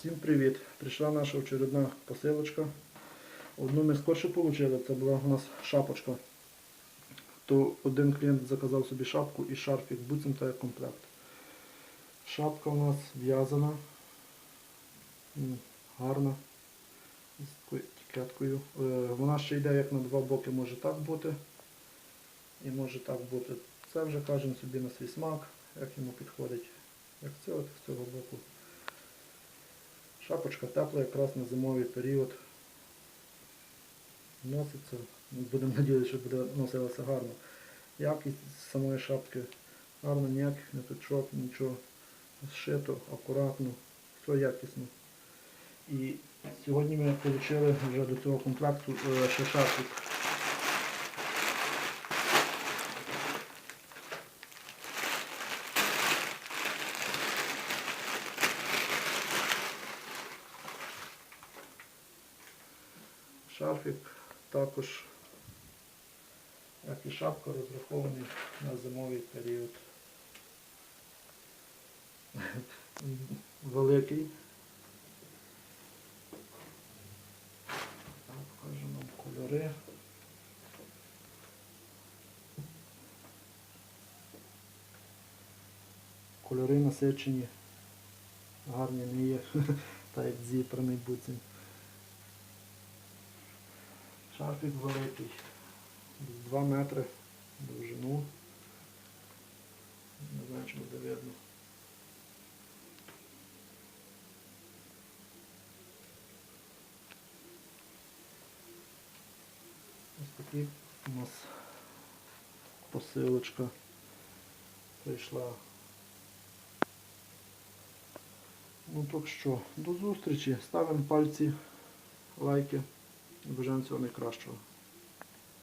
Всім привіт! Прийшла наша очередна посилочка. Одну ми скорше отримали, це була у нас шапочка. То один клієнт заказав собі шапку і шарфік, буцімто як комплект. Шапка у нас в'язана, гарна, з такою етикеткою. Е, Вона ще йде як на два боки, може так бути. І може так бути. Це вже кожен собі на свій смак, як йому підходить. Як цього, так з цього боку. Шапочка тепла якраз на зимовий період. Носиться. Будемо сподіватися, що буде носилася гарно. Якість самої шапки гарна, ніяких ниточок, нічого. Зшито, акуратно, все якісно. І сьогодні ми отримали вже до цього комплекту е, ще шапку. Шарфік також, як і шапка, розрахований на зимовий період. Великий. Так, покажу нам кольори. Кольори насичені, гарні не є, так як зіпраний буцень. Шарфік великий. 2 метри довжину. Не знаю, чи буде видно. Ось такий у нас посилочка прийшла. Ну так що, до зустрічі. Ставимо пальці, лайки. Бажаємо всього найкращого.